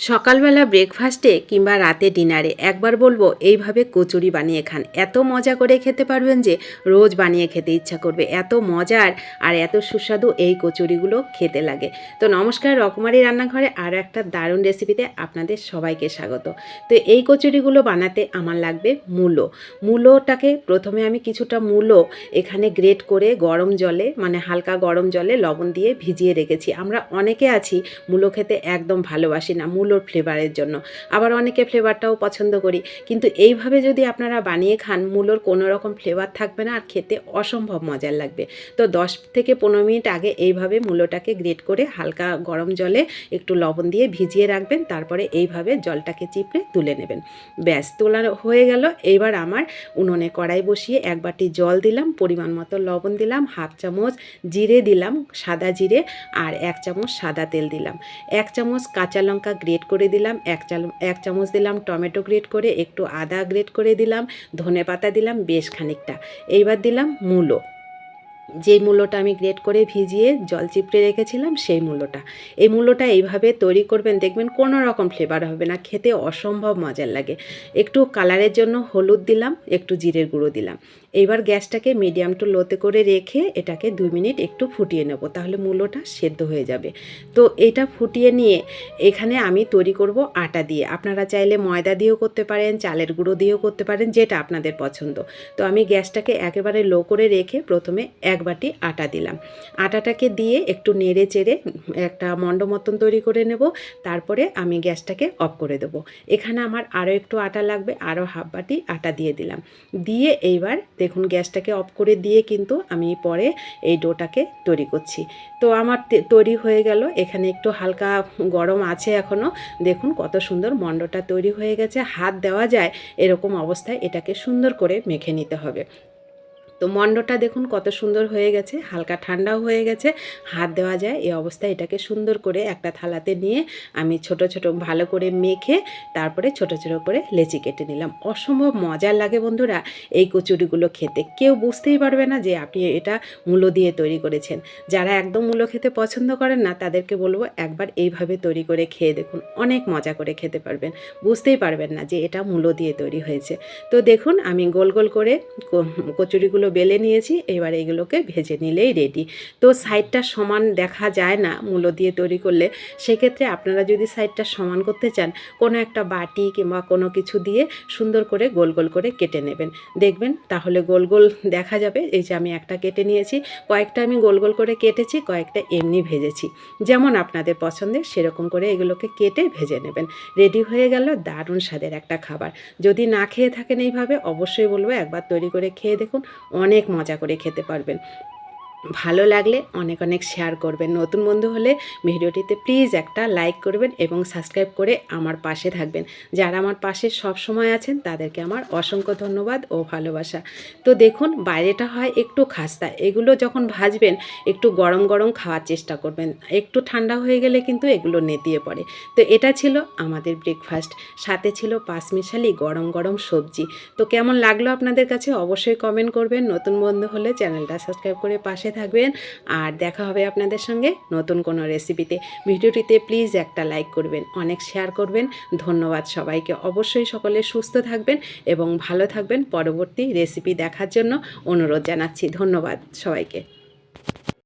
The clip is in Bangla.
সকালবেলা ব্রেকফাস্টে কিংবা রাতে ডিনারে একবার বলব, এইভাবে কচুরি বানিয়ে খান। এত মজা করে খেতে পারবেন যে, রোজ বানিয়ে খেতে ইচ্ছা করবে। এত মজার আর এত সুস্বাদু এই কচুরিগুলো খেতে লাগে। তো নমস্কার, রকমারি রান্নাঘরে আর একটা দারুণ রেসিপিতে আপনাদের সবাইকে স্বাগত। তো এই কচুরিগুলো বানাতে আমার লাগবে মূলো। মূলোটাকে প্রথমে আমি কিছুটা মূলো এখানে গ্রেট করে গরম জলে মানে হালকা গরম জলে লবণ দিয়ে ভিজিয়ে রেখেছি। আমরা অনেকে আছি, মূলো খেতে একদম ভালোবাসি না। মূলোর ফ্লেভারের জন্য। আবার অনেকে ফ্লেভারটাও পছন্দ করি। কিন্তু এইভাবে যদি আপনারা বানিয়ে খান, মূলোর কোনো রকম ফ্লেভার থাকবে না আর খেতে অসম্ভব মজার লাগবে। তো দশ থেকে পনেরো মিনিট আগে এইভাবে মূলোটাকে গ্রেট করে হালকা গরম জলে একটু লবণ দিয়ে ভিজিয়ে রাখবেন। তারপরে এইভাবে জলটাকে চিপড়ে তুলে নেবেন। ব্যাস তোলা হয়ে গেল। এইবার আমার উনুনে কড়াই বসিয়ে এক বাটি জল দিলাম, পরিমাণ মতো লবণ দিলাম, হাফ চামচ জিরে দিলাম, সাদা জিরে, আর এক চামচ সাদা তেল দিলাম। এক চামচ কাঁচা লঙ্কা গ্রেট করে দিলাম, এক চাল, এক চামচ দিলাম টমেটো গ্রেট করে, একটু আদা গ্রেট করে দিলাম, ধনে পাতা দিলাম, বেশ খানিকটা। এইবার দিলাম মূলো। যে মূলোটা আমি গ্রেট করে ভিজিয়ে জল চিপড়ে রেখেছিলাম, সেই মূলোটা এই মূলোটা এইভাবে তৈরি করবেন, দেখবেন কোনো রকম ফ্লেভার হবে না, খেতে অসম্ভব মজার লাগে। একটু কালারের জন্য হলুদ দিলাম, একটু জিরের গুঁড়ো দিলাম। এইবার গ্যাসটাকে মিডিয়াম টু লোতে করে রেখে এটাকে দুই মিনিট একটু ফুটিয়ে নেব, তাহলে মূলোটা সেদ্ধ হয়ে যাবে। তো এটা ফুটিয়ে নিয়ে এখানে আমি তৈরি করব আটা দিয়ে। আপনারা চাইলে ময়দা দিয়েও করতে পারেন, চালের গুঁড়ো দিয়েও করতে পারেন, যেটা আপনাদের পছন্দ। তো আমি গ্যাসটাকে একেবারে লো করে রেখে প্রথমে এক বাটি আটা দিলাম। আটাটাকে দিয়ে একটু নেড়ে চেড়ে একটা মণ্ড মতন তৈরি করে নেব। তারপরে আমি গ্যাসটাকে অফ করে দেবো। এখানে আমার আরও একটু আটা লাগবে, আরও হাফ বাটি আটা দিয়ে দিলাম। দিয়ে এইবার দেখুন গ্যাসটাকে অফ করে দিয়ে কিন্তু আমি পরে এই ডোটাকে তৈরি করছি। তো আমার তৈরি হয়ে গেল। এখানে একটু হালকা গরম আছে এখনও দেখুন কত সুন্দর মণ্ডটা তৈরি হয়ে গেছে। হাত দেওয়া যায় এরকম অবস্থায় এটাকে সুন্দর করে মেখে নিতে হবে। তো মণ্ডটা দেখুন কত সুন্দর হয়ে গেছে, হালকা ঠান্ডাও হয়ে গেছে। হাত দেওয়া যায়, এই অবস্থায় এটাকে সুন্দর করে একটা থালাতে নিয়ে আমি ছোট ছোট ভালো করে মেখে তারপরে ছোট ছোট করে লেচি কেটে নিলাম। অসম্ভব মজার লাগে বন্ধুরা এই কচুরিগুলো খেতে। কেউ বুঝতেই পারবে না যে আপনি এটা মূলো দিয়ে তৈরি করেছেন। যারা একদম মূলো খেতে পছন্দ করেন না, তাদেরকে বলব একবার এইভাবে তৈরি করে খেয়ে দেখুন, অনেক মজা করে খেতে পারবেন। বুঝতেই পারবেন না যে এটা মূলো দিয়ে তৈরি হয়েছে। তো দেখুন আমি গোল গোল করে ক- কচুরিগুলো বেলে নিয়েছি, এবার এগুলোকে ভেজে নিলেই রেডি তো সাইডটা সমান দেখা যায় না মূলো দিয়ে তৈরি করলে, সেক্ষেত্রে আপনারা যদি সাইডটা সমান করতে চান, কোনো একটা বাটি কিংবা কোনো কিছু দিয়ে সুন্দর করে গোল গোল করে কেটে নেবেন। দেখবেন তাহলে গোল গোল দেখা যাবে, এই যে আমি একটা কেটে নিয়েছি, কয়েকটা আমি গোল গোল করে কেটেছি, কয়েকটা এমনি ভেজেছি। যেমন আপনাদের পছন্দের সেরকম করে এগুলোকে কেটে ভেজে নেবেন। রেডি হয়ে গেল, দারুণ স্বাদের একটা খাবার। যদি না খেয়ে থাকেন এইভাবে, অবশ্যই বলব একবার তৈরি করে খেয়ে দেখুন অনেক মজা করে খেতে পারবেন। ভালো লাগলে অনেক অনেক শেয়ার করবেন। নতুন বন্ধু হলে ভিডিওটিতে প্লিজ একটা লাইক করবেন এবং সাবস্ক্রাইব করে আমার পাশে থাকবেন। যারা আমার পাশে সব সময় আছেন, তাদেরকে আমার অসংখ্য ধন্যবাদ ও ভালোবাসা। তো দেখুন, বাইরেটা হয় একটু খাস্তা। এগুলো যখন ভাজবেন, একটু গরম গরম খাওয়ার চেষ্টা করবেন। একটু ঠান্ডা হয়ে গেলে কিন্তু এগুলো নেতিয়ে পড়ে। তো এটা ছিল আমাদের ব্রেকফাস্ট সাথে ছিল পাঁচমিশালি গরম গরম সবজি। তো কেমন লাগল আপনাদের কাছে? অবশ্যই কমেন্ট করবেন। নতুন বন্ধু হলে চ্যানেলটা সাবস্ক্রাইব করে পাশে থাকবেন। আর দেখা হবে আপনাদের সঙ্গে নতুন কোনো রেসিপিতে ভিডিওটিতে প্লিজ একটা লাইক করবেন, অনেক শেয়ার করবেন। ধন্যবাদ সবাইকে। অবশ্যই সকলে সুস্থ থাকবেন এবং ভালো থাকবেন। পরবর্তী রেসিপি দেখার জন্য অনুরোধ জানাচ্ছি। ধন্যবাদ সবাইকে।